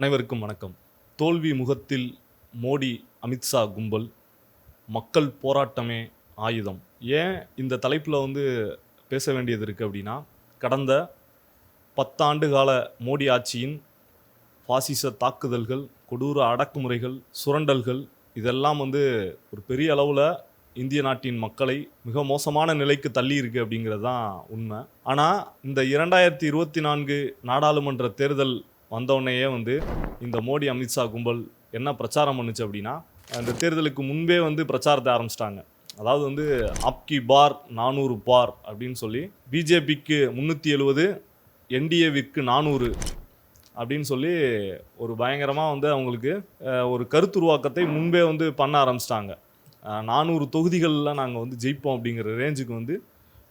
அனைவருக்கும் வணக்கம். தோல்வி முகத்தில் மோடி அமித்ஷா கும்பல் மக்கள் போராட்டமே ஆயுதம். ஏன் இந்த தலைப்பில் வந்து பேச வேண்டியது இருக்குது அப்படின்னா கடந்த பத்தாண்டு கால மோடி ஆட்சியின் பாசிச தாக்குதல்கள் கொடூர அடக்குமுறைகள் சுரண்டல்கள் இதெல்லாம் வந்து ஒரு பெரிய அளவில் இந்திய நாட்டின் மக்களை மிக மோசமான நிலைக்கு தள்ளி இருக்கு அப்படிங்கிறது தான் உண்மை. ஆனால் இந்த இரண்டாயிரத்தி இருபத்தி நான்கு நாடாளுமன்ற தேர்தல் வந்தவுடனேயே வந்து இந்த மோடி அமித்ஷா கும்பல் என்ன பிரச்சாரம் பண்ணுச்சு அப்படின்னா அந்த தேர்தலுக்கு முன்பே வந்து பிரச்சாரத்தை ஆரம்பிச்சிட்டாங்க. அதாவது வந்து ஆப்கி பார் நானூறு பார் அப்படின்னு சொல்லி பிஜேபிக்கு முந்நூற்றி எழுபது என்டிஏவிற்கு நானூறு அப்படின்னு சொல்லி ஒரு பயங்கரமாக வந்து அவங்களுக்கு ஒரு ஒரு கருத்துருவாக்கத்தை முன்பே வந்து பண்ண ஆரம்பிச்சிட்டாங்க. நானூறு தொகுதிகளில் நாங்கள் வந்து ஜெயிப்போம் அப்படிங்கிற ரேஞ்சுக்கு வந்து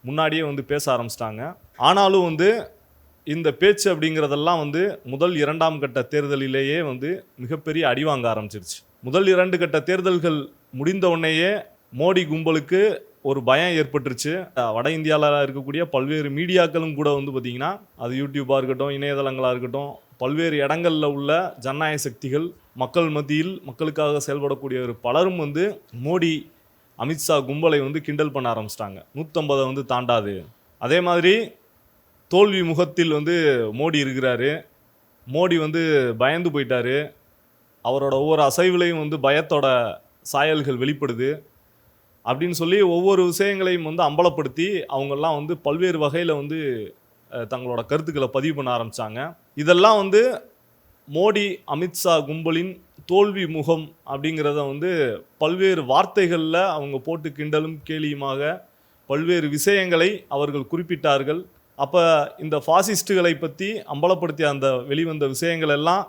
முன்னாடியே வந்து பேச ஆரம்பிச்சிட்டாங்க. ஆனாலும் வந்து இந்த பேச்சு அப்படிங்கிறதெல்லாம் வந்து முதல் இரண்டாம் கட்ட தேர்தலிலேயே வந்து மிகப்பெரிய அடி வாங்க ஆரம்பிச்சிருச்சு. முதல் இரண்டு கட்ட தேர்தல்கள் முடிந்த உடனேயே மோடி கும்பலுக்கு ஒரு பயம் ஏற்பட்டுருச்சு. வட இந்தியாவில் இருக்கக்கூடிய பல்வேறு மீடியாக்களும் கூட வந்து பார்த்திங்கன்னா அது யூடியூப்பாக இருக்கட்டும் இணையதளங்களாக இருக்கட்டும் பல்வேறு இடங்களில் உள்ள ஜனநாயக சக்திகள் மக்கள் மத்தியில் மக்களுக்காக செயல்படக்கூடியவர் பலரும் வந்து மோடி அமித்ஷா கும்பலை வந்து கிண்டல் பண்ண ஆரம்பிச்சிட்டாங்க. நூற்றம்பதை வந்து தாண்டாது. அதே மாதிரி தோல்வி முகத்தில் வந்து மோடி இருக்கிறாரு. மோடி வந்து பயந்து போயிட்டாரு. அவரோட ஒவ்வொரு அசைவுலையும் வந்து பயத்தோட சாயல்கள் வெளிப்படுது. அப்படின்னு சொல்லி ஒவ்வொரு விஷயங்களையும் வந்து அம்பலப்படுத்தி அவங்கெல்லாம் வந்து பல்வேறு வகையில் வந்து தங்களோட கருத்துக்களை பதிவு பண்ண ஆரம்பித்தாங்க இதெல்லாம் வந்து மோடி அமித்ஷா கும்பலின் தோல்வி முகம் அப்படிங்கிறத வந்து பல்வேறு வார்த்தைகளில் அவங்க போட்டு கிண்டலும் கேலியுமாக பல்வேறு விஷயங்களை அவர்கள் குறிப்பிட்டார்கள். அப்போ இந்த ஃபாசிஸ்டுகளை பற்றி அம்பலப்படுத்திய அந்த வெளிவந்த விஷயங்கள் எல்லாம்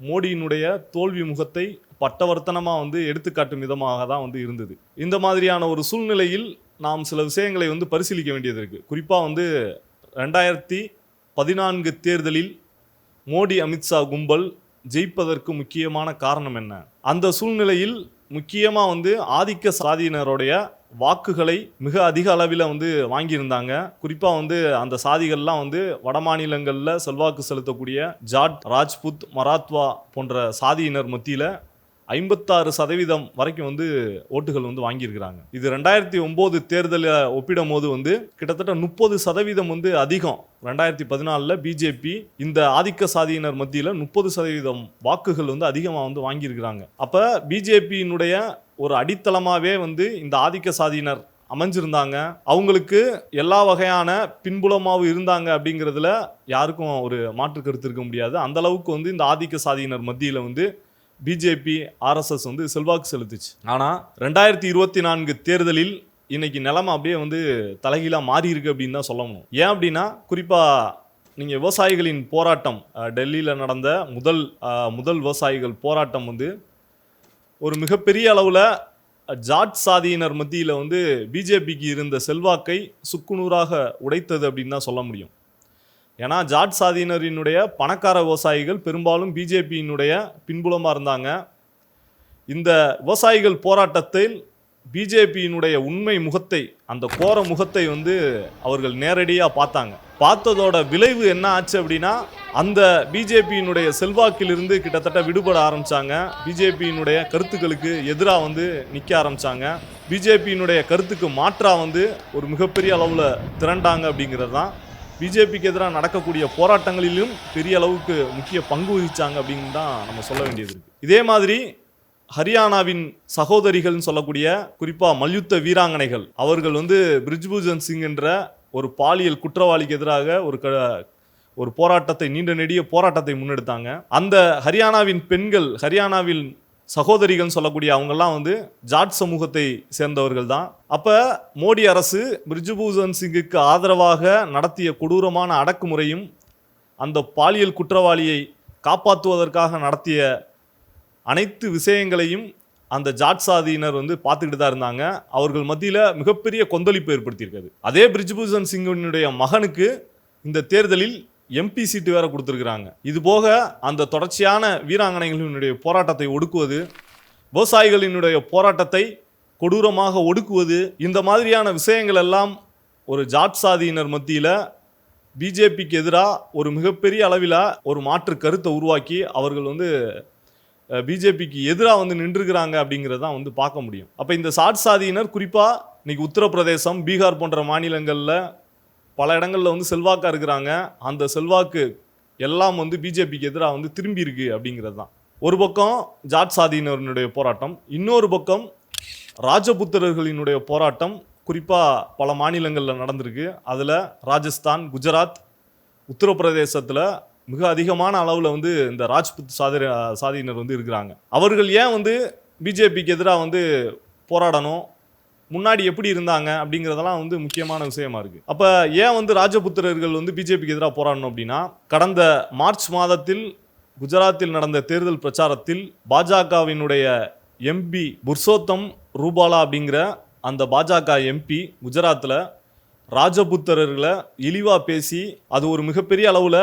மோடியினுடைய தோல்வி முகத்தை பட்டவர்த்தனமாக வந்து எடுத்துக்காட்டும் விதமாக தான் வந்து இருந்தது. இந்த மாதிரியான ஒரு சூழ்நிலையில் நாம் சில விஷயங்களை வந்து பரிசீலிக்க வேண்டியது இருக்குது குறிப்பாக வந்து ரெண்டாயிரத்தி பதினான்கு தேர்தலில் மோடி அமித்ஷா கும்பல் ஜெயிப்பதற்கு முக்கியமான காரணம் என்ன? அந்த சூழ்நிலையில் முக்கியமாக வந்து ஆதிக்க சாதியினருடைய வாக்குகளை மிக அதிக அளவில் வந்து வாங்கியிருந்தாங்க. குறிப்பாக வந்து அந்த சாதிகள்லாம் வந்து வட மாநிலங்களில் செல்வாக்கு செலுத்தக்கூடிய ஜாட் ராஜ்புத் மராத்வா போன்ற சாதியினர் மத்தியில் ஐம்பத்தாறு சதவீதம் வரைக்கும் வந்து ஓட்டுகள் வந்து வாங்கியிருக்கிறாங்க. இது ரெண்டாயிரத்தி ஒம்பது தேர்தலை ஒப்பிடும் போது வந்து கிட்டத்தட்ட முப்பது சதவீதம் வந்து அதிகம். ரெண்டாயிரத்தி பதினாலில் பிஜேபி இந்த ஆதிக்க சாதியினர் மத்தியில் முப்பது சதவீதம் வாக்குகள் வந்து அதிகமாக வந்து வாங்கியிருக்கிறாங்க. அப்போ பிஜேபியினுடைய ஒரு அடித்தளமாகவே வந்து இந்த ஆதிக்க சாதியினர் அமைஞ்சிருந்தாங்க. அவங்களுக்கு எல்லா வகையான பின்புலமாகவும் இருந்தாங்க அப்படிங்கிறதுல யாருக்கும் ஒரு மாற்று கருத்து இருக்க முடியாது. அந்த அளவுக்கு வந்து இந்த ஆதிக்க சாதியினர் மத்தியில் வந்து பிஜேபி ஆர்எஸ்எஸ் வந்து செல்வாக்கு செலுத்துச்சு. ஆனால் ரெண்டாயிரத்தி இருபத்தி நான்கு தேர்தலில் இன்னைக்கு நிலமை அப்படியே வந்து தலைகீழாக மாறி இருக்கு அப்படின்னு தான் சொல்லணும் ஏன் அப்படின்னா குறிப்பாக நீங்கள் விவசாயிகளின் போராட்டம் டெல்லியில் நடந்த முதல் முதல் விவசாயிகள் போராட்டம் வந்து ஒரு மிகப்பெரிய அளவில் ஜாட் சாதியினர் மத்தியில் வந்து பிஜேபிக்கு இருந்த செல்வாக்கை சுக்குநூறாக உடைத்தது அப்படின்னு தான் சொல்ல முடியும். ஏன்னா ஜாட் சாதியினரினுடைய பணக்கார விவசாயிகள் பெரும்பாலும் பிஜேபியினுடைய பின்புலமாக இருந்தாங்க. இந்த விவசாயிகள் போராட்டத்தில் பிஜேபியினுடைய உண்மை முகத்தை அந்த கோர முகத்தை வந்து அவர்கள் நேரடியாக பார்த்தாங்க. பார்த்ததோட விளைவு என்ன ஆச்சு அப்படின்னா அந்த பிஜேபியினுடைய செல்வாக்கிலிருந்து கிட்டத்தட்ட விடுபட ஆரம்பித்தாங்க பிஜேபியினுடைய கருத்துக்களுக்கு எதிராக வந்து நிற்க ஆரம்பிச்சாங்க. பிஜேபியினுடைய கருத்துக்கு மாற்றாக வந்து ஒரு மிகப்பெரிய அளவில் திரண்டாங்க அப்படிங்கிறது தான் பிஜேபிக்கு எதிராக நடக்கக்கூடிய போராட்டங்களிலும் பெரிய அளவுக்கு முக்கிய பங்கு வகிச்சாங்க அப்படின்னு தான் நம்ம சொல்ல வேண்டியது இருக்குது இதே மாதிரி ஹரியானாவின் சகோதரிகள்னு சொல்லக்கூடிய குறிப்பாக மல்யுத்த வீராங்கனைகள் அவர்கள் வந்து பிரிஜ்பூஜன் சிங் என்ற ஒரு பாலியல் குற்றவாளிக்கு எதிராக ஒரு க ஒரு போராட்டத்தை நீண்ட நெடிய போராட்டத்தை முன்னெடுத்தாங்க. அந்த ஹரியானாவின் பெண்கள் ஹரியானாவில் சகோதரிகள்னு சொல்லக்கூடிய அவங்கெல்லாம் வந்து ஜாட் சமூகத்தை சேர்ந்தவர்கள் தான் அப்போ மோடி அரசு பிரிஜுபூஷன் சிங்குக்கு ஆதரவாக நடத்திய கொடூரமான அடக்குமுறையும் அந்த பாலியல் குற்றவாளியை காப்பாற்றுவதற்காக நடத்திய அனைத்து விஷயங்களையும் அந்த ஜாட் சாதியினர் வந்து பார்த்துக்கிட்டு தான் இருந்தாங்க. அவர்கள் மத்தியில் மிகப்பெரிய கொந்தளிப்பு ஏற்படுத்தியிருக்காது அதே பிரிஜ்பூஷன் சிங்கினுடைய மகனுக்கு இந்த தேர்தலில் எம்பி சீட்டு வேற கொடுத்துருக்குறாங்க. இது போக அந்த தொடர்ச்சியான வீராங்கனைகளினுடைய போராட்டத்தை ஒடுக்குவது விவசாயிகளினுடைய போராட்டத்தை கொடூரமாக ஒடுக்குவது இந்த மாதிரியான விஷயங்கள் எல்லாம் ஒரு ஜாட் சாதியினர் மத்தியில் பிஜேபிக்கு எதிராக ஒரு மிகப்பெரிய அளவில் ஒரு மாற்று கருத்தை உருவாக்கி அவர்கள் வந்து பிஜேபிக்கு எதிராக வந்து நின்றுக்கிறாங்க அப்படிங்கிறத தான் வந்து பார்க்க முடியும். அப்போ இந்த சாட் சாதியினர் குறிப்பாக இன்றைக்கி உத்தரப்பிரதேசம் பீகார் போன்ற மாநிலங்களில் பல இடங்களில் வந்து செல்வாக்காக இருக்கிறாங்க. அந்த செல்வாக்கு எல்லாம் வந்து பிஜேபிக்கு எதிராக வந்து திரும்பி இருக்கு அப்படிங்கிறது தான். ஒரு பக்கம் ஜாட் சாதியினருடைய போராட்டம் இன்னொரு பக்கம் ராஜபுத்திரர்களினுடைய போராட்டம் குறிப்பாக பல மாநிலங்களில் நடந்திருக்கு. அதில் ராஜஸ்தான் குஜராத் உத்தரப்பிரதேசத்தில் மிக அதிகமான அளவில் வந்து இந்த ராஜ்புத் சாதி சாதியினர் வந்து இருக்கிறாங்க. அவர்கள் ஏன் வந்து பிஜேபிக்கு எதிராக வந்து போராடணும்? முன்னாடி எப்படி இருந்தாங்க அப்படிங்கிறதெல்லாம் வந்து முக்கியமான விஷயமா இருக்கு. அப்போ ஏன் வந்து ராஜபுத்திரர்கள் வந்து பிஜேபிக்கு எதிராக போராடணும் அப்படின்னா கடந்த மார்ச் மாதத்தில் குஜராத்தில் நடந்த தேர்தல் பிரச்சாரத்தில் பாஜகவினுடைய எம்பி புர்சோத்தம் ரூபாலா அப்படிங்கிற அந்த பாஜக எம்பி குஜராத்தில் ராஜபுத்திரர்களை இழிவாக பேசி அது ஒரு மிகப்பெரிய அளவில்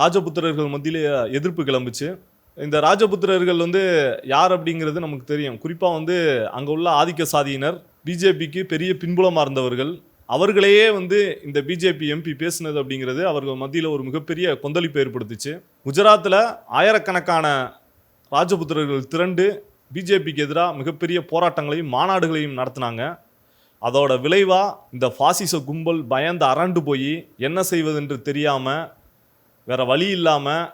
ராஜபுத்திரர்கள் மத்தியில் எதிர்ப்பு கிளம்புச்சு. இந்த ராஜபுத்திரர்கள் வந்து யார் அப்படிங்கிறது நமக்கு தெரியும். குறிப்பாக வந்து அங்கே உள்ள ஆதிக்க சாதியினர் பிஜேபிக்கு பெரிய பின்புலமாக இருந்தவர்கள் அவர்களையே வந்து இந்த பிஜேபி எம்பி பேசினது அப்படிங்கிறது அவர்கள் மத்தியில் ஒரு மிகப்பெரிய கொந்தளிப்பு ஏற்படுத்துச்சு. குஜராத்தில் ஆயிரக்கணக்கான ராஜபுத்திரர்கள் திரண்டு பிஜேபிக்கு எதிராக மிகப்பெரிய போராட்டங்களையும் மாநாடுகளையும் நடத்தினாங்க. அதோட விளைவாக இந்த ஃபாசிச கும்பல் பயந்து அரண்டு போய் என்ன செய்வதென்று தெரியாமல் வேறு வழி இல்லாமல்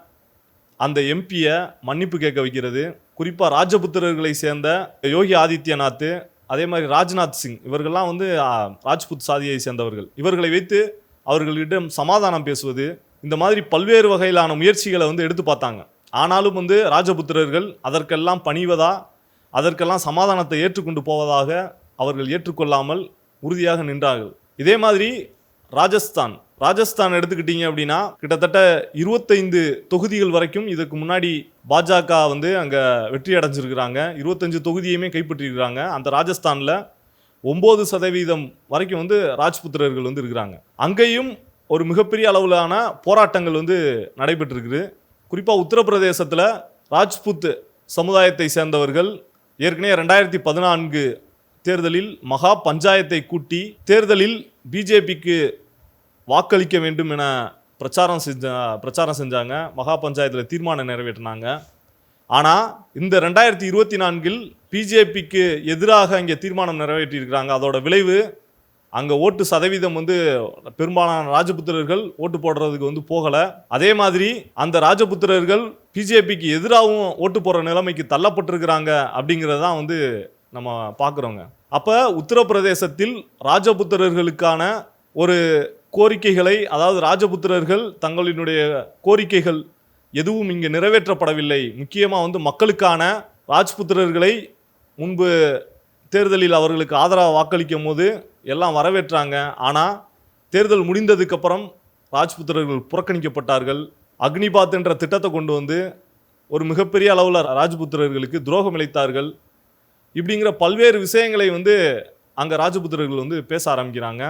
அந்த எம்பியை மன்னிப்பு கேட்க வைக்கிறது. குறிப்பாக ராஜபுத்திரர்களை சேர்ந்த யோகி ஆதித்யநாத் அதே மாதிரி ராஜ்நாத் சிங் இவர்கள்லாம் வந்து ராஜ்புத் சாதியை சேர்ந்தவர்கள். இவர்களை வைத்து அவர்களிடம் சமாதானம் பேசுவது இந்த மாதிரி பல்வேறு வகையிலான முயற்சிகளை வந்து எடுத்து பார்த்தாங்க. ஆனாலும் வந்து ராஜபுத்திரர்கள் அதற்கெல்லாம் பணிவதா அதற்கெல்லாம் சமாதானத்தை ஏற்றுக்கொண்டு போவதாக அவர்கள் ஏற்றுக்கொள்ளாமல் உறுதியாக நின்றார்கள். இதே மாதிரி ராஜஸ்தான் ராஜஸ்தான் எடுத்துக்கிட்டீங்க அப்படின்னா கிட்டத்தட்ட இருபத்தைந்து தொகுதிகள் வரைக்கும் இதுக்கு முன்னாடி பாஜக வந்து அங்கே வெற்றி அடைஞ்சிருக்கிறாங்க. இருபத்தஞ்சு தொகுதியுமே கைப்பற்றிருக்கிறாங்க அந்த ராஜஸ்தானில் ஒம்பது சதவீதம் வரைக்கும் வந்து ராஜ்புத்திரர்கள் வந்து இருக்கிறாங்க. அங்கேயும் ஒரு மிகப்பெரிய அளவிலான போராட்டங்கள் வந்து நடைபெற்றிருக்குது. குறிப்பாக உத்தரப்பிரதேசத்தில் ராஜ்புத் சமுதாயத்தை சேர்ந்தவர்கள் ஏற்கனவே ரெண்டாயிரத்தி பதினான்கு தேர்தலில் மகா பஞ்சாயத்தை கூட்டி தேர்தலில் பிஜேபிக்கு வாக்களிக்க வேண்டும் என பிரச்சாரம் செஞ்ச பிரச்சாரம் செஞ்சாங்க. மகா பஞ்சாயத்தில் தீர்மானம் நிறைவேற்றினாங்க. ஆனால் இந்த ரெண்டாயிரத்தி இருபத்தி நான்கில் பிஜேபிக்கு எதிராக இங்கே தீர்மானம் நிறைவேற்றியிருக்கிறாங்க. அதோட விளைவு அங்கே ஓட்டு சதவீதம் வந்து பெரும்பாலான ராஜபுத்திரர்கள் ஓட்டு போடுறதுக்கு வந்து போகலை. அதே மாதிரி அந்த ராஜபுத்திரர்கள் பிஜேபிக்கு எதிராகவும் ஓட்டு போடுற நிலைமைக்கு தள்ளப்பட்டிருக்கிறாங்க அப்படிங்கிறது தான் வந்து நம்ம பார்க்குறோங்க. அப்போ உத்தரப்பிரதேசத்தில் ராஜபுத்திரர்களுக்கான ஒரு கோரிக்கைகளை அதாவது ராஜபுத்திரர்கள் தங்களினுடைய கோரிக்கைகள் எதுவும் இங்கே நிறைவேற்றப்படவில்லை. முக்கியமாக வந்து மக்களுக்கான ராஜ்புத்திரர்களை முன்பு தேர்தலில் அவர்களுக்கு ஆதரவாக வாக்களிக்கும் போது எல்லாம் வரவேற்றாங்க. ஆனால் தேர்தல் முடிந்ததுக்கப்புறம் ராஜ்புத்திரர்கள் புறக்கணிக்கப்பட்டார்கள். அக்னிபாத் என்ற திட்டத்தை கொண்டு வந்து ஒரு மிகப்பெரிய அளவில் ராஜ்புத்திரர்களுக்கு துரோகம் இழைத்தார்கள். இப்படிங்கிற பல்வேறு விஷயங்களை வந்து அங்கே ராஜபுத்திரர்கள் வந்து பேச ஆரம்பிக்கிறாங்க.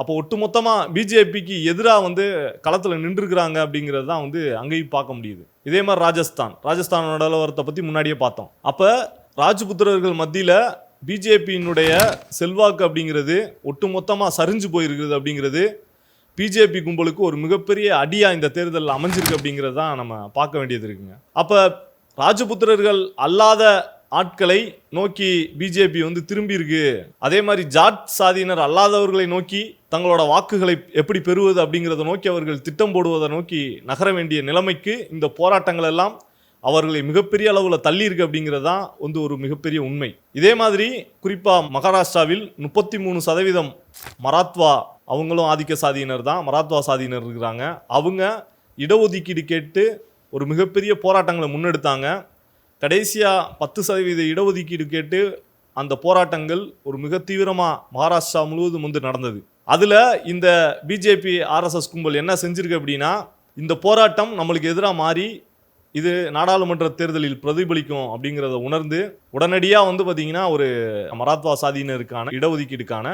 அப்போ ஒட்டுமொத்தமாக பிஜேபிக்கு எதிராக வந்து களத்தில் நின்றுருக்கிறாங்க அப்படிங்கிறது தான் வந்து அங்கேயும் பார்க்க முடியுது. இதே மாதிரி ராஜஸ்தான். ராஜஸ்தானோட நிலவரத்தை பற்றி முன்னாடியே பார்த்தோம். அப்போ ராஜபுத்திரர்கள் மத்தியில் பிஜேபியினுடைய செல்வாக்கு அப்படிங்கிறது ஒட்டுமொத்தமாக சரிஞ்சு போயிருக்கிறது அப்படிங்கிறது பிஜேபி கும்பலுக்கு ஒரு மிகப்பெரிய அடியாக இந்த தேர்தலில் அமைஞ்சிருக்கு அப்படிங்கிறது தான் நம்ம பார்க்க வேண்டியது இருக்குங்க. அப்போ ராஜபுத்திரர்கள் அல்லாத ஆட்களை நோக்கி பிஜேபி வந்து திரும்பி இருக்கு அதே மாதிரி ஜாட் சாதியினர் அல்லாதவர்களை நோக்கி தங்களோட வாக்குகளை எப்படி பெறுவது அப்படிங்கிறத நோக்கி அவர்கள் திட்டம் போடுவதை நோக்கி நகர வேண்டிய நிலைமைக்கு இந்த போராட்டங்கள் எல்லாம் அவர்களை மிகப்பெரிய அளவில் தள்ளி இருக்கு அப்படிங்கிறது தான் வந்து ஒரு மிகப்பெரிய உண்மை. இதே மாதிரி குறிப்பாக மகாராஷ்டிராவில் முப்பத்தி மூணு சதவீதம் மராத்வா அவங்களும் ஆதிக்க சாதியினர் தான். மராத்வா சாதியினர் இருக்கிறாங்க. அவங்க இடஒதுக்கீடு கேட்டு ஒரு மிகப்பெரிய போராட்டங்களை முன்னெடுத்தாங்க. கடைசியாக பத்து சதவீத இடஒதுக்கீடு கேட்டு அந்த போராட்டங்கள் ஒரு மிக தீவிரமாக மகாராஷ்டிரா முழுவதும் வந்து நடந்தது. அதில் இந்த பிஜேபி ஆர்எஸ்எஸ் கும்பல் என்ன செஞ்சுருக்கு அப்படின்னா இந்த போராட்டம் நம்மளுக்கு எதிராக மாறி இது நாடாளுமன்ற தேர்தலில் பிரதிபலிக்கும் அப்படிங்கிறத உணர்ந்து உடனடியாக வந்து பார்த்திங்கன்னா ஒரு மராத்வா சாதியினருக்கான இடஒதுக்கீடுக்கான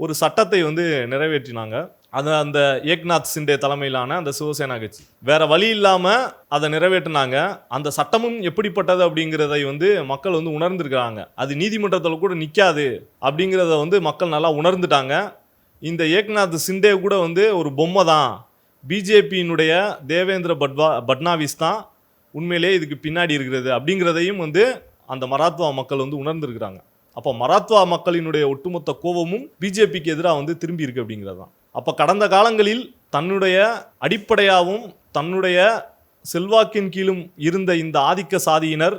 ஒரு சட்டத்தை வந்து நிறைவேற்றினாங்க. அது அந்த ஏக்நாத் சிண்டே தலைமையிலான அந்த சிவசேனா கட்சி. வேற வழி இல்லாமல் அதை நிறைவேற்றினாங்க. அந்த சட்டமும் எப்படிப்பட்டது அப்படிங்கிறதை வந்து மக்கள் வந்து உணர்ந்திருக்கிறாங்க. அது நீதிமன்றத்தில் கூட நிற்காது அப்படிங்கிறத வந்து மக்கள் நல்லா உணர்ந்துட்டாங்க. இந்த ஏக்நாத் சிண்டே கூட வந்து ஒரு பொம்மை தான் பிஜேபியினுடைய தேவேந்திர பட்வா பட்னாவிஸ் தான் உண்மையிலே இதுக்கு பின்னாடி இருக்கிறது அப்படிங்கிறதையும் வந்து அந்த மராத்வா மக்கள் வந்து உணர்ந்திருக்கிறாங்க. அப்போ மராத்வா மக்களினுடைய ஒட்டுமொத்த கோபமும் பிஜேபிக்கு எதிராக வந்து திரும்பி இருக்கு அப்படிங்கிறது தான் அப்போ கடந்த காலங்களில் தன்னுடைய அடிப்படையாகவும் தன்னுடைய செல்வாக்கின் கீழும் இருந்த இந்த ஆதிக்க சாதியினர்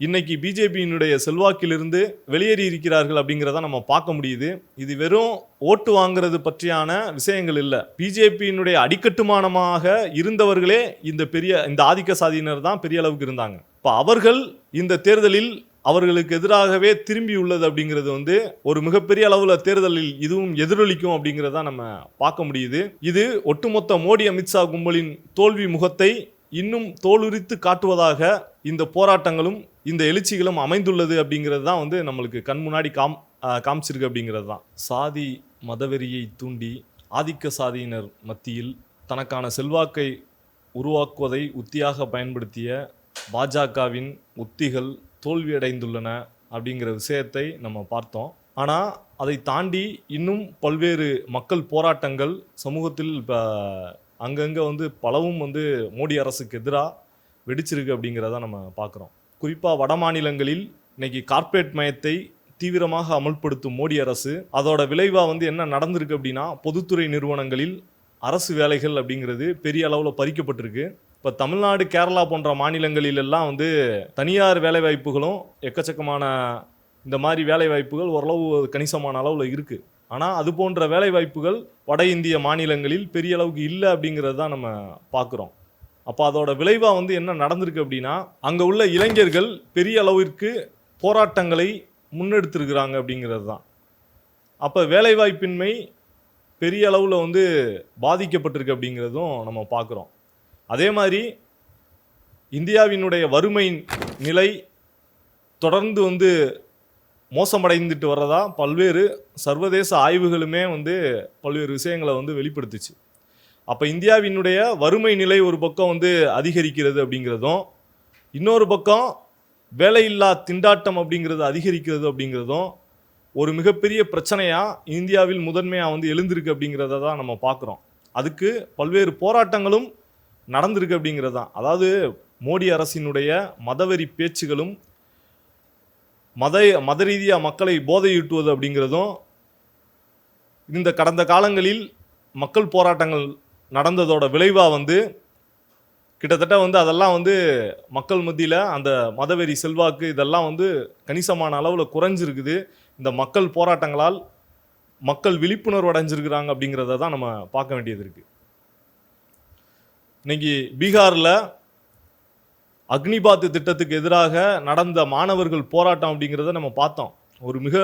இன்னைக்கு பிஜேபியினுடைய செல்வாக்கிலிருந்து வெளியேறி இருக்கிறார்கள் அப்படிங்கிறத நம்ம பார்க்க முடியுது. இது வெறும் ஓட்டு வாங்குறது பற்றியான விஷயங்கள் இல்லை. பிஜேபியினுடைய அடிக்கட்டுமானமாக இருந்தவர்களே இந்த பெரிய இந்த ஆதிக்க சாதியினர் தான் பெரிய அளவுக்கு இருந்தாங்க. இப்போ அவர்கள் இந்த தேர்தலில் அவர்களுக்கு எதிராகவே திரும்பி உள்ளது அப்படிங்கிறது வந்து ஒரு மிகப்பெரிய அளவில் தேர்தலில் இதுவும் எதிரொலிக்கும் அப்படிங்கிறத நம்ம பார்க்க முடியுது. இது ஒட்டுமொத்த மோடி அமித்ஷா கும்பலின் தோல்வி முகத்தை இன்னும் தோலுரித்து காட்டுவதாக இந்த போராட்டங்களும் இந்த எழுச்சிகளும் அமைந்துள்ளது அப்படிங்கிறது தான் வந்து நம்மளுக்கு கண் முன்னாடி காம் காமிச்சிருக்கு அப்படிங்கிறது தான். சாதி மதவெறியை தூண்டி ஆதிக்க சாதியினர் மத்தியில் தனக்கான செல்வாக்கை உருவாக்குவதை உத்தியாக பயன்படுத்திய பாஜகவின் உத்திகள் தோல்வியடைந்துள்ளன அப்படிங்கிற விஷயத்தை நம்ம பார்த்தோம். ஆனால் அதை தாண்டி இன்னும் பல்வேறு மக்கள் போராட்டங்கள் சமூகத்தில் இப்போ அங்கங்கே வந்து பலவும் வந்து மோடி அரசுக்கு எதிராக வெடிச்சிருக்கு அப்படிங்கிறத நம்ம பார்க்குறோம். குறிப்பாக வட மாநிலங்களில் இன்னைக்கு கார்ப்பரேட் மயத்தை தீவிரமாக அமல்படுத்தும் மோடி அரசு அதோட விளைவாக வந்து என்ன நடந்திருக்கு அப்படின்னா பொதுத்துறை நிறுவனங்களில் அரசு வேலைகள் அப்படிங்கிறது பெரிய அளவில் பறிக்கப்பட்டிருக்கு. இப்போ தமிழ்நாடு கேரளா போன்ற மாநிலங்களிலெல்லாம் வந்து தனியார் வேலைவாய்ப்புகளும் எக்கச்சக்கமான இந்த மாதிரி வேலைவாய்ப்புகள் ஓரளவு கணிசமான அளவில் இருக்குது ஆனால் அது போன்ற வேலைவாய்ப்புகள் வட இந்திய மாநிலங்களில் பெரிய அளவுக்கு இல்லை அப்படிங்கிறது தான் நம்ம பார்க்குறோம் அப்போ அதோட விளைவாக வந்து என்ன நடந்திருக்கு அப்படின்னா அங்கே உள்ள இளைஞர்கள் பெரிய அளவிற்கு போராட்டங்களை முன்னெடுத்திருக்கிறாங்க அப்படிங்கிறது தான். அப்போ வேலைவாய்ப்பின்மை பெரிய அளவில் வந்து பாதிக்கப்பட்டிருக்கு அப்படிங்கிறதும் நம்ம பார்க்குறோம் அதே மாதிரி இந்தியாவினுடைய வறுமை நிலை தொடர்ந்து வந்து மோசமடைந்துட்டு வர்றதா பல்வேறு சர்வதேச ஆய்வுகளுமே வந்து பல்வேறு விஷயங்களை வந்து வெளிப்படுத்துச்சு. அப்போ இந்தியாவினுடைய வறுமை நிலை ஒரு பக்கம் வந்து அதிகரிக்கிறது அப்படிங்கிறதும் இன்னொரு பக்கம் வேலையில்லா திண்டாட்டம் அப்படிங்கிறது அதிகரிக்கிறது அப்படிங்கிறதும் ஒரு மிகப்பெரிய பிரச்சனையாக இந்தியாவில் முதன்மையாக வந்து எழுந்திருக்கு அப்படிங்கிறத தான் நம்ம பார்க்குறோம். அதுக்கு பல்வேறு போராட்டங்களும் நடந்திருக்கு அப்படிங்கிறது தான். அதாவது மோடி அரசினுடைய மதவெறி பேச்சுகளும் மத மத ரீதியாக மக்களை போதையூட்டுவது அப்படிங்கிறதும் இந்த கடந்த காலங்களில் மக்கள் போராட்டங்கள் நடந்ததோட விளைவாக வந்து கிட்டத்தட்ட வந்து அதெல்லாம் வந்து மக்கள் மத்தியில் அந்த மதவெறி செல்வாக்கு இதெல்லாம் வந்து கணிசமான அளவில் குறைஞ்சிருக்குது. இந்த மக்கள் போராட்டங்களால் மக்கள் விழிப்புணர்வு அடைஞ்சிருக்கிறாங்க அப்படிங்கிறத தான் நம்ம பார்க்க வேண்டியது இருக்குது இன்னைக்கு பீகாரில் அக்னிபாத் திட்டத்துக்கு எதிராக நடந்த மாணவர்கள் போராட்டம் அப்படிங்கிறத நம்ம பார்த்தோம். ஒரு மிக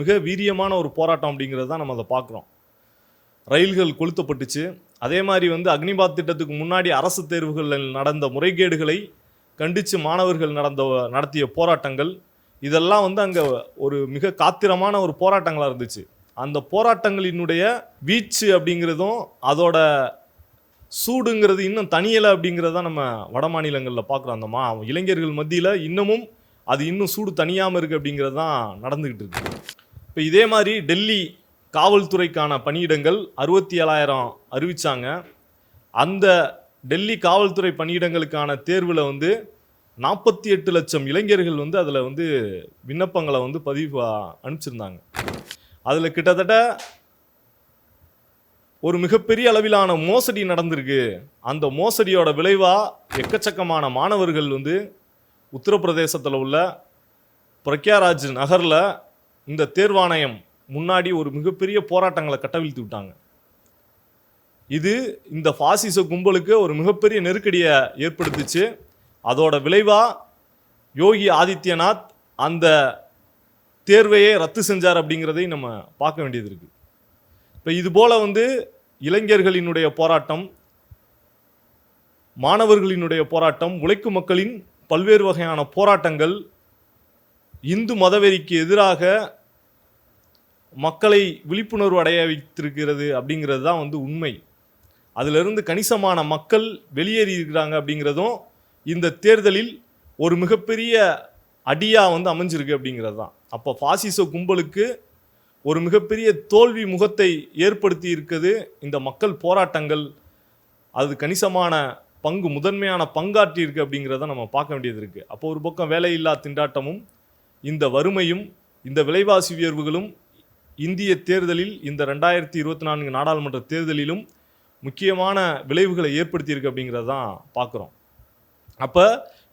மிக வீரியமான ஒரு போராட்டம் அப்படிங்கிறத தான் நம்ம அதை பார்க்குறோம். ரயில்கள் கொளுத்தப்பட்டுச்சு. அதே மாதிரி வந்து அக்னிபாத் திட்டத்துக்கு முன்னாடி அரசு தேர்வுகளில் நடந்த முறைகேடுகளை கண்டித்து மாணவர்கள் நடந்த நடத்திய போராட்டங்கள் இதெல்லாம் வந்து அங்கே ஒரு மிக காத்திரமான ஒரு போராட்டங்களாக இருந்துச்சு. அந்த போராட்டங்களினுடைய வீச்சு அப்படிங்கிறதும் அதோட சூடுங்கிறது இன்னும் தனியலை அப்படிங்கிறத நம்ம வட மாநிலங்களில் பார்க்குறோம் அந்த மா இளைஞர்கள் மத்தியில் இன்னமும் அது இன்னும் சூடு தனியாமல் இருக்குது அப்படிங்கிறது தான் நடந்துக்கிட்டு இருக்கு. இப்போ இதே மாதிரி டெல்லி காவல்துறைக்கான பணியிடங்கள் அறுபத்தி ஏழாயிரம் அறிவித்தாங்க அந்த டெல்லி காவல்துறை பணியிடங்களுக்கான தேர்வில் வந்து நாற்பத்தி எட்டு லட்சம் இளைஞர்கள் வந்து அதில் வந்து விண்ணப்பங்களை வந்து பதிவு அனுப்பிச்சிருந்தாங்க. அதில் கிட்டத்தட்ட ஒரு மிகப்பெரிய அளவிலான மோசடி நடந்திருக்கு. அந்த மோசடியோட விளைவாக எக்கச்சக்கமான மாணவர்கள் வந்து உத்தரப்பிரதேசத்தில் உள்ள பிரக்யாராஜ் நகரில் இந்த தேர்வாணையம் முன்னாடி ஒரு மிகப்பெரிய போராட்டங்களை கட்டவிழ்த்து விட்டாங்க. இது இந்த ஃபாசிச கும்பலுக்கு ஒரு மிகப்பெரிய நெருக்கடியை ஏற்படுத்துச்சு. அதோட விளைவாக யோகி ஆதித்யநாத் அந்த தேர்வையே ரத்து செஞ்சார் அப்படிங்கிறதையும் நம்ம பார்க்க வேண்டியது இருக்குது இப்போ இதுபோல் வந்து இளைஞர்களினுடைய போராட்டம் மாணவர்களினுடைய போராட்டம் உழைக்கும் மக்களின் பல்வேறு வகையான போராட்டங்கள் இந்து மதவெறிக்கு எதிராக மக்களை விழிப்புணர்வு அடைய வைத்திருக்கிறது அப்படிங்கிறது தான் வந்து உண்மை. அதிலிருந்து கணிசமான மக்கள் வெளியேறி இருக்கிறாங்க அப்படிங்கிறதும் இந்த தேர்தலில் ஒரு மிகப்பெரிய அடியாக வந்து அமைஞ்சிருக்கு அப்படிங்கிறது தான். அப்போ ஃபாசிச கும்பலுக்கு ஒரு மிகப்பெரிய தோல்வி முகத்தை ஏற்படுத்தி இருக்குது. இந்த மக்கள் போராட்டங்கள் அது கணிசமான பங்கு முதன்மையான பங்காற்றியிருக்கு அப்படிங்கிறத நம்ம பார்க்க வேண்டியது இருக்குது அப்போ ஒரு பக்கம் வேலையில்லா திண்டாட்டமும் இந்த வறுமையும் இந்த விலைவாசி உயர்வுகளும் இந்திய தேர்தலில் இந்த ரெண்டாயிரத்தி இருபத்தி நான்கு நாடாளுமன்ற தேர்தலிலும் முக்கியமான விளைவுகளை ஏற்படுத்தியிருக்கு அப்படிங்கிறத தான் பார்க்குறோம். அப்போ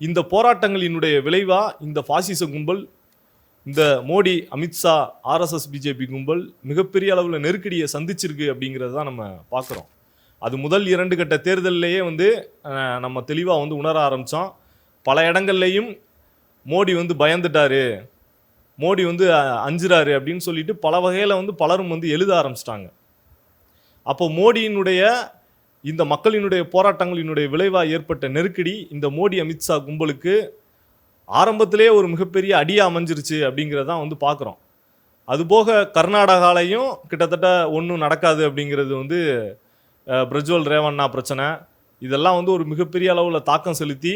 இந்த போராட்டங்களினுடைய விளைவாக இந்த பாசிச கும்பல் இந்த மோடி அமித்ஷா ஆர்எஸ்எஸ் பிஜேபி கும்பல் மிகப்பெரிய அளவில் நெருக்கடியை சந்திச்சிருக்கு அப்படிங்கிறது தான் நம்ம பார்க்குறோம். அது முதல் இரண்டு கட்ட தேர்தல்லையே வந்து நம்ம தெளிவாக வந்து உணர ஆரம்பித்தோம் பல இடங்கள்லையும் மோடி வந்து பயந்துட்டாரு. மோடி வந்து அஞ்சுறாரு அப்படின்னு சொல்லிட்டு பல வகையில் வந்து பலரும் வந்து எழுத ஆரம்பிச்சிட்டாங்க. அப்போ மோடியினுடைய இந்த மக்களினுடைய போராட்டங்களினுடைய விளைவாக ஏற்பட்ட நெருக்கடி இந்த மோடி அமித்ஷா கும்பலுக்கு ஆரம்பத்திலே ஒரு மிகப்பெரிய அடியாக அமைஞ்சிருச்சு அப்படிங்கிறதான் வந்து பார்க்குறோம். அதுபோக கர்நாடகாலையும் கிட்டத்தட்ட ஒன்றும் நடக்காது அப்படிங்கிறது வந்து அஹ், பிரஜ்வல் ரேவண்ணா பிரச்சனை. இதெல்லாம் வந்து ஒரு மிகப்பெரிய அளவில் தாக்கம் செலுத்தி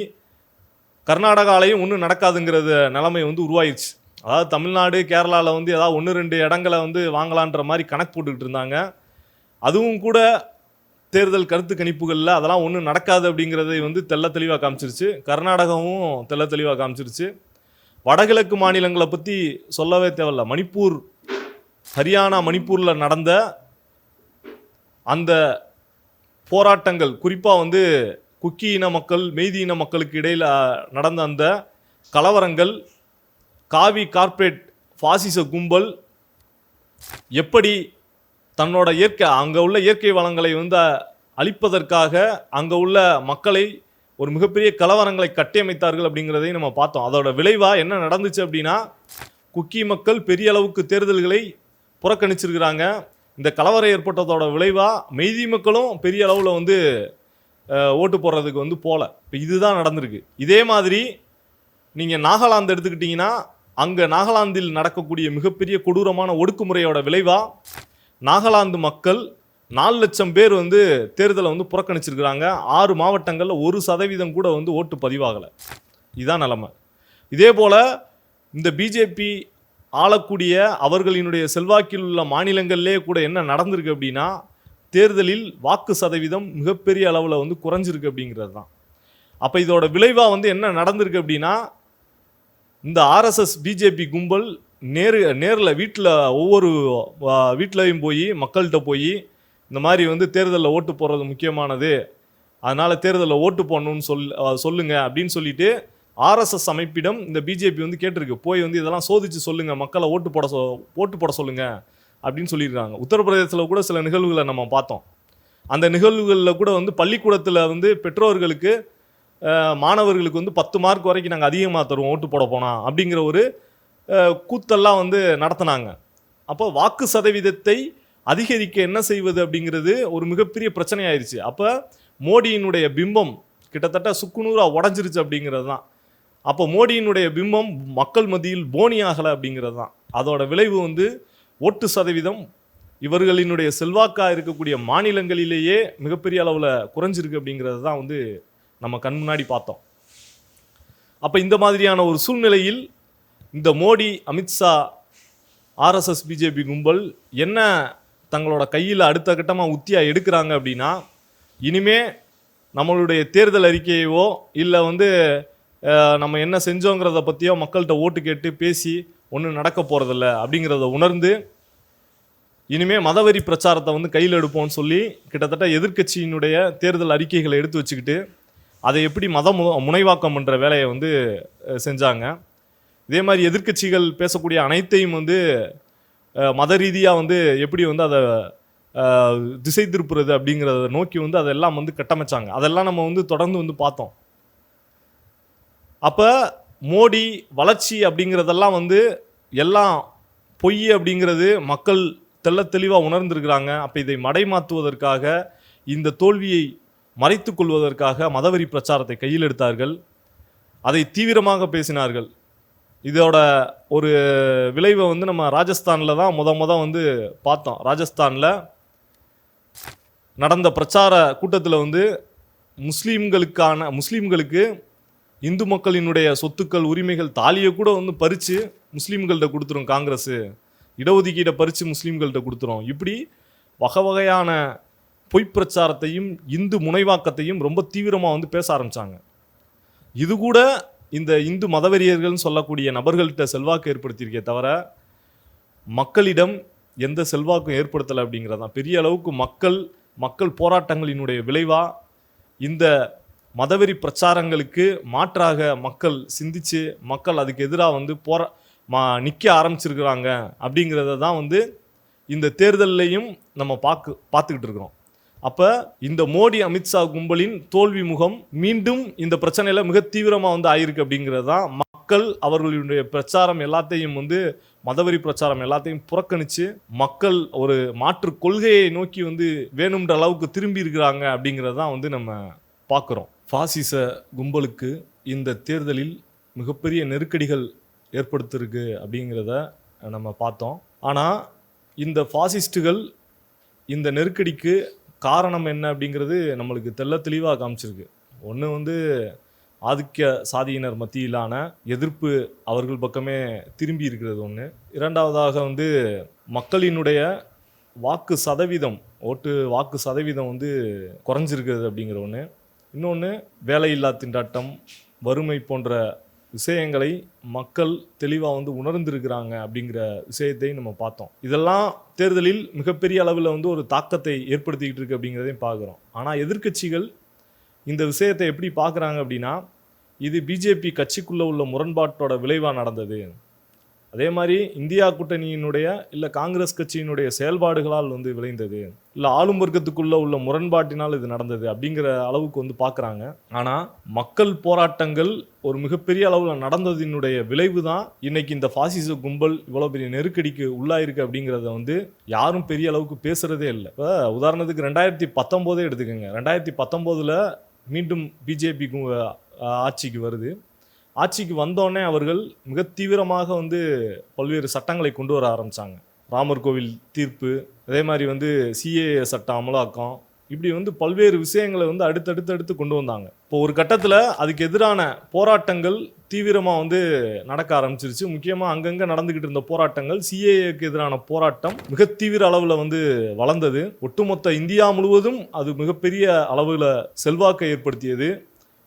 கர்நாடகாலையும் ஒன்றும் நடக்காதுங்கிறது நிலைமை வந்து உருவாயிடுச்சு அதாவது தமிழ்நாடு கேரளாவில் வந்து ஏதாவது ஒன்று ரெண்டு இடங்களை வந்து வாங்கலான்ற மாதிரி கணக்கு போட்டுக்கிட்டு இருந்தாங்க. அதுவும் கூட தேர்தல் கருத்து கணிப்புகளில் அதெல்லாம் ஒன்றும் நடக்காது அப்படிங்கிறதை வந்து தெல்ல தெளிவாக காமிச்சிருச்சு. கர்நாடகாவும் தெள்ள தெளிவாக காமிச்சிருச்சு. வடகிழக்கு மாநிலங்களை பற்றி சொல்லவே தேவையில்ல. மணிப்பூர் ஹரியானா மணிப்பூரில் நடந்த அந்த போராட்டங்கள் குறிப்பாக வந்து குக்கி இன மக்கள் மெய்தி இன மக்களுக்கு இடையில் நடந்த அந்த கலவரங்கள் காவி கார்ப்பரேட் பாசிச கும்பல் எப்படி தன்னோட இயற்கை அங்கே உள்ள இயற்கை வளங்களை வந்து அழிப்பதற்காக அங்கே உள்ள மக்களை ஒரு மிகப்பெரிய கலவரங்களை கட்டியமைத்தார்கள் அப்படிங்கிறதையும் நம்ம பார்த்தோம். அதோட விளைவாக என்ன நடந்துச்சு அப்படின்னா குக்கி மக்கள் பெரிய அளவுக்கு தேர்தல்களை புறக்கணிச்சிருக்கிறாங்க. இந்த கலவரம் ஏற்பட்டதோட விளைவாக மெய்தி மக்களும் பெரிய அளவில் வந்து ஓட்டு போடுறதுக்கு வந்து போகல இப்போ இதுதான் நடந்திருக்கு. இதே மாதிரி நீங்கள் நாகாலாந்து எடுத்துக்கிட்டிங்கன்னா அங்கே நாகாலாந்தில் நடக்கக்கூடிய மிகப்பெரிய கொடூரமான ஒடுக்குமுறையோட விளைவாக நாகாலாந்து மக்கள் நாலு லட்சம் பேர் வந்து தேர்தலை வந்து புறக்கணிச்சிருக்கிறாங்க. ஆறு மாவட்டங்களில் ஒரு சதவீதம் கூட வந்து ஓட்டு பதிவாகலை. இதுதான் நிலமை. இதே போல் இந்த பிஜேபி ஆளக்கூடிய அவர்களினுடைய செல்வாக்கில் உள்ள மாநிலங்கள்லே கூட என்ன நடந்திருக்கு அப்படின்னா தேர்தலில் வாக்கு சதவீதம் மிகப்பெரிய அளவில் வந்து குறைஞ்சிருக்கு அப்படிங்கிறது தான். அப்போ இதோட விளைவாக வந்து என்ன நடந்திருக்கு அப்படின்னா இந்த ஆர்எஸ்எஸ் பிஜேபி கும்பல் நேரு நேரில் வீட்டில் ஒவ்வொரு வீட்லையும் போய் மக்கள்கிட்ட போய் இந்த மாதிரி வந்து தேர்தலில் ஓட்டு போடுறது முக்கியமானது. அதனால் தேர்தலில் ஓட்டு போடணும்னு சொல் சொல்லுங்கள் அப்படின்னு சொல்லிட்டு ஆர்எஸ்எஸ் அமைப்பிடம் இந்த பிஜேபி வந்து கேட்டிருக்கு. போய் வந்து இதெல்லாம் சோதிச்சு சொல்லுங்கள் மக்களை ஓட்டு போட சொ ஓட்டு போட சொல்லுங்கள் அப்படின்னு சொல்லியிருக்காங்க. உத்தரப்பிரதேசத்தில் கூட சில நிகழ்வுகளை நம்ம பார்த்தோம். அந்த நிகழ்வுகளில் கூட வந்து பள்ளிக்கூடத்தில் வந்து பெற்றோர்களுக்கு மாணவர்களுக்கு வந்து பத்து மார்க் வரைக்கும் நாங்கள் அதிகமாக தருவோம் ஓட்டு போட போனால் அப்படிங்கிற ஒரு கூத்தெல்லாம் வந்து நடத்தினாங்க. அப்போ வாக்கு சதவீதத்தை அதிகரிக்க என்ன செய்வது அப்படிங்கிறது ஒரு மிகப்பெரிய பிரச்சனை ஆயிடுச்சு அப்போ மோடியினுடைய பிம்பம் கிட்டத்தட்ட சுக்குநூறாக உடஞ்சிருச்சு அப்படிங்கிறது தான். அப்போ மோடியினுடைய பிம்பம் மக்கள் மத்தியில் போனி ஆகலை அப்படிங்கிறது தான். அதோட விளைவு வந்து ஓட்டு சதவீதம் இவர்களினுடைய செல்வாக்காக இருக்கக்கூடிய மாநிலங்களிலேயே மிகப்பெரிய அளவில் குறைஞ்சிருக்கு அப்படிங்கிறது தான் வந்து நம்ம கண் முன்னாடி பார்த்தோம். அப்போ இந்த மாதிரியான ஒரு சூழ்நிலையில் இந்த மோடி அமித்ஷா ஆர்எஸ்எஸ் பிஜேபி கும்பல் என்ன தங்களோட கையில் அடுத்த கட்டமாக உத்தியாக எடுக்கிறாங்க அப்படின்னா இனிமே நம்மளுடைய தேர்தல் அறிக்கையவோ இல்லை வந்து நம்ம என்ன செஞ்சோங்கிறத பற்றியோ மக்கள்கிட்ட ஓட்டு கேட்டு பேசி ஒன்றும் நடக்க போகிறதில்ல அப்படிங்கிறத உணர்ந்து இனிமேல் மதவெறி பிரச்சாரத்தை வந்து கையில் எடுப்போம்னு சொல்லி கிட்டத்தட்ட எதிர்க்கட்சியினுடைய தேர்தல் அறிக்கைகளை எடுத்து வச்சுக்கிட்டு அதை எப்படி மத மு- முனைவாக்கம் பண்ணுற வேலையை வந்து செஞ்சாங்க. இதே மாதிரி எதிர்க்கட்சிகள் பேசக்கூடிய அனைத்தையும் வந்து மத ரீதியாக வந்து எப்படி வந்து அதை திசை திருப்புறது அப்படிங்கிறத நோக்கி வந்து அதெல்லாம் வந்து கட்டமைச்சாங்க. அதெல்லாம் நம்ம வந்து தொடர்ந்து வந்து பார்த்தோம். அப்போ மோடி வளர்ச்சி அப்படிங்கிறதெல்லாம் வந்து எல்லாம் பொய் அப்படிங்கிறது மக்கள் தெள்ள தெளிவாக உணர்ந்திருக்கிறாங்க. அப்போ இதை மடைமாற்றுவதற்காக இந்த தோல்வியை மறைத்து கொள்வதற்காக மதவெறி பிரச்சாரத்தை கையில் எடுத்தார்கள். அதை தீவிரமாக பேசினார்கள். இதோட ஒரு விளைவை வந்து நம்ம ராஜஸ்தானில் தான் முத முத வந்து பார்த்தோம். ராஜஸ்தானில் நடந்த பிரச்சார கூட்டத்தில் வந்து முஸ்லீம்களுக்கான முஸ்லீம்களுக்கு இந்து மக்களினுடைய சொத்துக்கள் உரிமைகள் தாலியை கூட வந்து பறித்து முஸ்லீம்கள்கிட்ட கொடுத்துரும் காங்கிரஸ். இடஒதுக்கீடை பறித்து முஸ்லீம்கள்கிட்ட கொடுத்துரும். இப்படி வகை வகையான பொய் பிரச்சாரத்தையும் இந்து முனைவாக்கத்தையும் ரொம்ப தீவிரமாக வந்து பேச ஆரம்பித்தாங்க இது கூட இந்த இந்து மதவெறியர்கள்னு சொல்லக்கூடிய நபர்கள்கிட்ட செல்வாக்கு ஏற்படுத்தியிருக்கே தவிர மக்களிடம் எந்த செல்வாக்கும் ஏற்படுத்தலை அப்படிங்கிறது? தான் பெரிய அளவுக்கு மக்கள் மக்கள் போராட்டங்களினுடைய விளைவாக இந்த மதவெறி பிரச்சாரங்களுக்கு மாற்றாக மக்கள் சிந்திச்சு மக்கள் அதுக்கு எதிராக வந்து போரா மா நிற்க ஆரம்பிச்சிருக்கிறாங்க அப்படிங்கிறத தான் வந்து இந்த தேர்தல்லையும் நம்ம பார்க்கு பார்த்துக்கிட்டு இருக்கிறோம். அப்போ இந்த மோடி அமித்ஷா கும்பலின் தோல்வி முகம் மீண்டும் இந்த பிரச்சனையில் மிக தீவிரமாக வந்து ஆயிருக்கு அப்படிங்கிறது தான் மக்கள் அவர்களுடைய பிரச்சாரம் எல்லாத்தையும் வந்து மதவெறி பிரச்சாரம் எல்லாத்தையும் புறக்கணித்து மக்கள் ஒரு மாற்று கொள்கையை நோக்கி வந்து வேணுன்ற அளவுக்கு திரும்பி இருக்கிறாங்க அப்படிங்கிறது தான் வந்து நம்ம பார்க்குறோம் ஃபாசிச கும்பலுக்கு இந்த தேர்தலில் மிகப்பெரிய நெருக்கடிகள் ஏற்படுத்திருக்கு அப்படிங்கிறத நம்ம பார்த்தோம். ஆனால் இந்த ஃபாசிஸ்ட்டுகள் இந்த நெருக்கடிக்கு காரணம் என்ன அப்படிங்கிறது நம்மளுக்கு தெள்ள தெளிவாக காமிச்சிருக்கு. ஒன்று வந்து ஆதிக்க சாதியினர் மத்தியிலான எதிர்ப்பு அவர்கள் பக்கமே திரும்பி இருக்கிறது ஒன்று இரண்டாவதாக வந்து மக்களினுடைய வாக்கு சதவீதம் ஓட்டு வாக்கு சதவீதம் வந்து குறைஞ்சிருக்கிறது அப்படிங்கிற ஒன்று இன்னொன்று வேலையில்லா திண்டாட்டம் வறுமை போன்ற விஷயங்களை மக்கள் தெளிவாக வந்து உணர்ந்திருக்கிறாங்க அப்படிங்கிற விஷயத்தை நம்ம பார்த்தோம். இதெல்லாம் தேர்தலில் மிகப்பெரிய அளவில் வந்து ஒரு தாக்கத்தை ஏற்படுத்திக்கிட்டு இருக்கு அப்படிங்கிறதையும் பார்க்குறோம். ஆனால் எதிர்க்கட்சிகள் இந்த விஷயத்தை எப்படி பார்க்குறாங்க அப்படின்னா இது பிஜேபி கட்சிக்குள்ளே உள்ள முரண்பாட்டோட விளைவாக நடந்தது. அதே மாதிரி இந்தியா கூட்டணியினுடைய இல்லை காங்கிரஸ் கட்சியினுடைய செயல்பாடுகளால் வந்து விளைந்தது. இல்லை ஆளும் வர்க்கத்துக்குள்ளே உள்ள முரண்பாட்டினால் இது நடந்தது அப்படிங்கிற அளவுக்கு வந்து பார்க்குறாங்க ஆனால் மக்கள் போராட்டங்கள் ஒரு மிகப்பெரிய அளவில் நடந்ததினுடைய விளைவு தான் இன்னைக்கு இந்த ஃபாசிச கும்பல் இவ்வளோ பெரிய நெருக்கடிக்கு உள்ளாயிருக்கு அப்படிங்கிறத வந்து யாரும் பெரிய அளவுக்கு பேசுறதே இல்லை. இப்போ உதாரணத்துக்கு ரெண்டாயிரத்தி பத்தொம்போதே எடுத்துக்கோங்க. ரெண்டாயிரத்தி பத்தொம்போதில் மீண்டும் பிஜேபி ஆட்சிக்கு வருது. ஆட்சிக்கு வந்தோடனே அவர்கள் மிக தீவிரமாக வந்து பல்வேறு சட்டங்களை கொண்டு வர ஆரம்பித்தாங்க ராமர் கோவில் தீர்ப்பு அதே மாதிரி வந்து சிஏஏ சட்டம் அமலாக்கம் இப்படி வந்து பல்வேறு விஷயங்களை வந்து அடுத்தடுத்து அடுத்து கொண்டு வந்தாங்க. இப்போ ஒரு கட்டத்தில் அதுக்கு எதிரான போராட்டங்கள் தீவிரமாக வந்து நடக்க ஆரம்பிச்சிருச்சு. முக்கியமாக அங்கங்கே நடந்துக்கிட்டு இருந்த போராட்டங்கள் சிஏஏக்கு எதிரான போராட்டம் மிக தீவிர அளவில் வந்து வளர்ந்தது. ஒட்டுமொத்த இந்தியா முழுவதும் அது மிகப்பெரிய அளவில் செல்வாக்கை ஏற்படுத்தியது.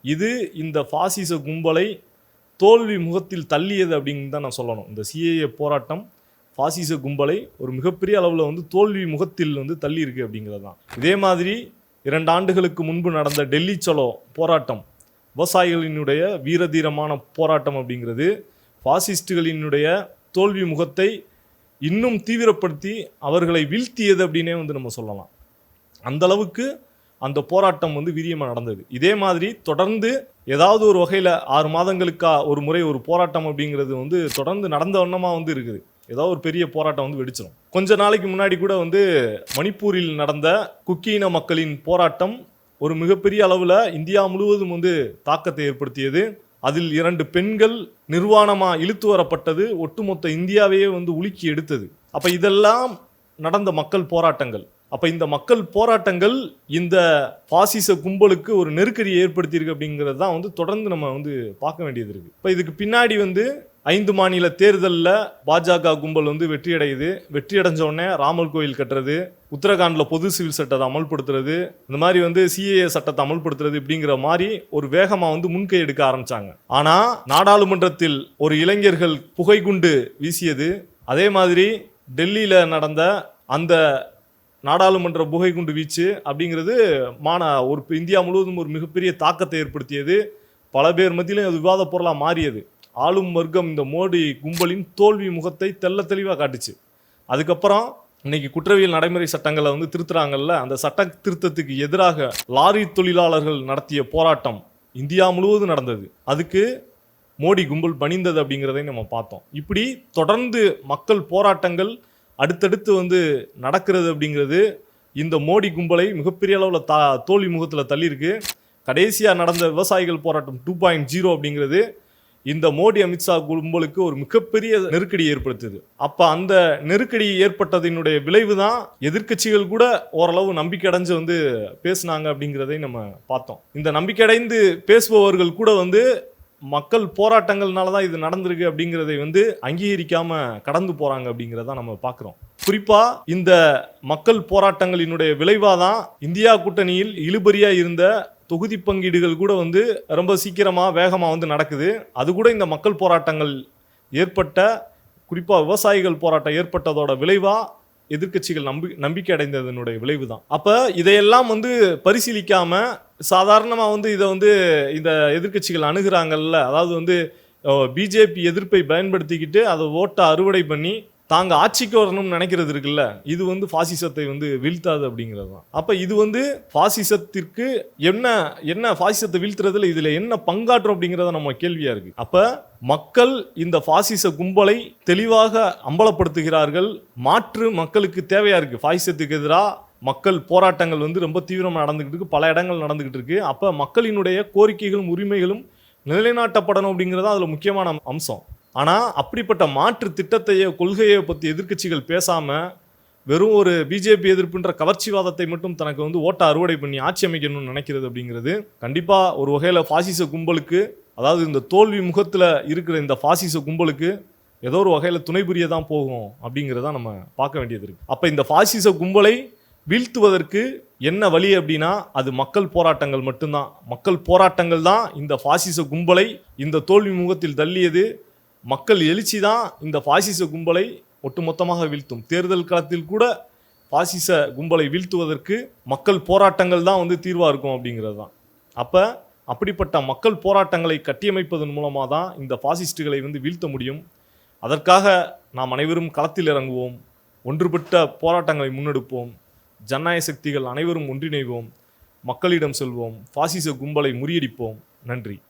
இது இந்த பாசிச கும்பலை தோல்வி முகத்தில் தள்ளியது அப்படின்னு தான் நான் சொல்லணும். இந்த சிஏஏ போராட்டம் பாசிச கும்பலை ஒரு மிகப்பெரிய அளவில் வந்து தோல்வி முகத்தில் வந்து தள்ளி இருக்கு அப்படிங்கிறது தான். இதே மாதிரி இரண்டு ஆண்டுகளுக்கு முன்பு நடந்த டெல்லி சலோ போராட்டம் விவசாயிகளினுடைய வீரதீரமான போராட்டம் அப்படிங்கிறது பாசிஸ்டுகளினுடைய தோல்வி முகத்தை இன்னும் தீவிரப்படுத்தி அவர்களை வீழ்த்தியது அப்படின்னே வந்து நம்ம சொல்லலாம். அந்த அளவுக்கு அந்த போராட்டம் வந்து வீரியமாக நடந்தது. இதே மாதிரி தொடர்ந்து ஏதாவது ஒரு வகையில் ஆறு மாதங்களுக்கா ஒரு முறை ஒரு போராட்டம் அப்படிங்கிறது வந்து தொடர்ந்து நடந்த வண்ணமாக வந்து இருக்குது. ஏதோ ஒரு பெரிய போராட்டம் வந்து வெடிச்சிடும் கொஞ்ச நாளைக்கு முன்னாடி கூட வந்து மணிப்பூரில் நடந்த குக்கீன மக்களின் போராட்டம் ஒரு மிகப்பெரிய அளவில் இந்தியா முழுவதும் வந்து தாக்கத்தை ஏற்படுத்தியது. அதில் இரண்டு பெண்கள் நிர்வாணமாக இழுத்து வரப்பட்டது. ஒட்டுமொத்த இந்தியாவையே வந்து உலுக்கி எடுத்தது. அப்போ இதெல்லாம் நடந்த மக்கள் போராட்டங்கள். அப்போ இந்த மக்கள் போராட்டங்கள் இந்த பாசிச கும்பலுக்கு ஒரு நெருக்கடியை ஏற்படுத்தியிருக்கு அப்படிங்கிறது தான் வந்து தொடர்ந்து நம்ம வந்து பார்க்க வேண்டியது இருக்குது இப்போ இதுக்கு பின்னாடி வந்து ஐந்து மாநில தேர்தலில் பாஜக கும்பல் வந்து வெற்றியடையுது. வெற்றி அடைஞ்ச உடனே ராமர் கோயில் கட்டுறது உத்தரகாண்டில் பொது சிவில் சட்டத்தை அமல்படுத்துறது இந்த மாதிரி வந்து சிஏஏ சட்டத்தை அமல்படுத்துறது இப்படிங்கிற மாதிரி ஒரு வேகமாக வந்து முன்கை எடுக்க ஆரம்பித்தாங்க ஆனால் நாடாளுமன்றத்தில் ஒரு இளைஞர்கள் புகைகுண்டு வீசியது. அதே மாதிரி டெல்லியில் நடந்த அந்த நாடாளுமன்ற புகை குண்டு வீச்சு அப்படிங்கிறது மான ஒரு இந்தியா முழுவதும் ஒரு மிகப்பெரிய தாக்கத்தை ஏற்படுத்தியது. பல பேர் மத்தியிலும் அது விவாத பொருளாக மாறியது. ஆளும் வர்க்கம் இந்த மோடி கும்பலின் தோல்வி முகத்தை தெள்ள தெளிவாக காட்டுச்சு. அதுக்கப்புறம் இன்னைக்கு குற்றவியல் நடைமுறை சட்டங்களை வந்து திருத்துறாங்கல்ல அந்த சட்ட திருத்தத்துக்கு எதிராக லாரி தொழிலாளர்கள் நடத்திய போராட்டம் இந்தியா முழுவதும் நடந்தது. அதுக்கு மோடி கும்பல் பணிந்தது அப்படிங்கிறதையும் நம்ம பார்த்தோம். இப்படி தொடர்ந்து மக்கள் போராட்டங்கள் அடுத்தடுத்து வந்து நடக்கிறது அப்படிங்கிறது இந்த மோடி கும்பலை மிகப்பெரிய அளவில் தா தோல்வி முகத்தில் தள்ளியிருக்கு. கடைசியாக நடந்த விவசாயிகள் போராட்டம் டூ பாயிண்ட் ஜீரோ அப்படிங்கிறது இந்த மோடி அமித்ஷா கும்பலுக்கு ஒரு மிகப்பெரிய நெருக்கடி ஏற்படுத்துது. அப்போ அந்த நெருக்கடி ஏற்பட்டதினுடைய விளைவு தான் எதிர்க்கட்சிகள் கூட ஓரளவு நம்பிக்கை அடைஞ்சு வந்து பேசுனாங்க அப்படிங்கிறதை நம்ம பார்த்தோம். இந்த நம்பிக்கை அடைந்து பேசுபவர்கள் கூட வந்து மக்கள் போராட்டங்கள்னால தான் இது நடந்திருக்கு அப்படிங்கிறதை வந்து அங்கீகரிக்காம கடந்து போறாங்க அப்படிங்கிறத நம்ம பார்க்குறோம் குறிப்பா இந்த மக்கள் போராட்டங்களினுடைய விளைவாக தான் இந்தியா கூட்டணியில் இழுபறியா இருந்த தொகுதி பங்கீடுகள் கூட வந்து ரொம்ப சீக்கிரமாக வேகமாக வந்து நடக்குது. அது கூட இந்த மக்கள் போராட்டங்கள் ஏற்பட்ட குறிப்பாக விவசாயிகள் போராட்டம் ஏற்பட்டதோட விளைவாக எதிர்க்கட்சிகள் நம்பி நம்பிக்கை அடைந்ததனுடைய விளைவு தான் அப்போ இதையெல்லாம் வந்து பரிசீலிக்காமல் சாதாரணமாக வந்து இதை வந்து இந்த எதிர்கட்சிகள் அணுகிறாங்கல்ல. அதாவது வந்து பிஜேபி எதிர்ப்பை பயன்படுத்திக்கிட்டு அதை ஓட்டை அறுவடை பண்ணி தாங்க ஆட்சிக்கு வரணும்னு நினைக்கிறது இருக்குல்ல. இது வந்து பாசிசத்தை வந்து வீழ்த்தாது அப்படிங்கிறது தான். அப்போ இது வந்து பாசிசத்திற்கு என்ன என்ன பாசிசத்தை வீழ்த்துறதுல இதில் என்ன பங்காற்றும் அப்படிங்கிறத நம்ம கேள்வியாக இருக்குது அப்போ மக்கள் இந்த பாசிச கும்பலை தெளிவாக அம்பலப்படுத்துகிறார்கள். மாற்று மக்களுக்கு தேவையாக இருக்குது பாசிசத்துக்கு எதிராக மக்கள் போராட்டங்கள் வந்து ரொம்ப தீவிரமாக நடந்துக்கிட்டு இருக்கு. பல இடங்கள் நடந்துக்கிட்டு இருக்கு. அப்போ மக்களினுடைய கோரிக்கைகளும் உரிமைகளும் நிலைநாட்டப்படணும் அப்படிங்கிறது அதில் முக்கியமான அம்சம். ஆனால் அப்படிப்பட்ட மாற்று திட்டத்தையோ கொள்கையை பற்றி எதிர்க்கட்சிகள் பேசாமல் வெறும் ஒரு பிஜேபி எதிர்ப்புன்ற கவர்ச்சிவாதத்தை மட்டும் தனக்கு வந்து ஓட்ட அறுவடை பண்ணி ஆட்சி அமைக்கணும்னு நினைக்கிறது அப்படிங்கிறது கண்டிப்பாக ஒரு வகையில் ஃபாசிச கும்பலுக்கு அதாவது இந்த தோல்வி முகத்தில் இருக்கிற இந்த ஃபாசிச கும்பலுக்கு ஏதோ ஒரு வகையில் துணை புரிய தான் போகும் அப்படிங்கிறத நம்ம பார்க்க வேண்டியது இருக்குது அப்போ இந்த ஃபாசிச கும்பலை வீழ்த்துவதற்கு என்ன வழி அப்படின்னா அது மக்கள் போராட்டங்கள் மட்டும்தான். மக்கள் போராட்டங்கள் தான் இந்த பாசிச கும்பலை இந்த தோல்வி முகத்தில் தள்ளியது. மக்கள் எழுச்சி தான் இந்த பாசிச கும்பலை ஒட்டுமொத்தமாக வீழ்த்தும். தேர்தல் களத்தில் கூட பாசிச கும்பலை வீழ்த்துவதற்கு மக்கள் போராட்டங்கள் தான் வந்து தீர்வாக இருக்கும் அப்படிங்கிறது தான். அப்போ அப்படிப்பட்ட மக்கள் போராட்டங்களை கட்டியமைப்பதன் மூலமாக தான் இந்த பாசிஸ்டுகளை வந்து வீழ்த்த முடியும். அதற்காக நாம் அனைவரும் களத்தில் இறங்குவோம். ஒன்றுபட்ட போராட்டங்களை முன்னெடுப்போம். ஜனநாயக சக்திகள் அனைவரும் ஒன்றிணைவோம். மக்களிடம் செல்வோம். பாசிச கும்பலை முறியடிப்போம். நன்றி.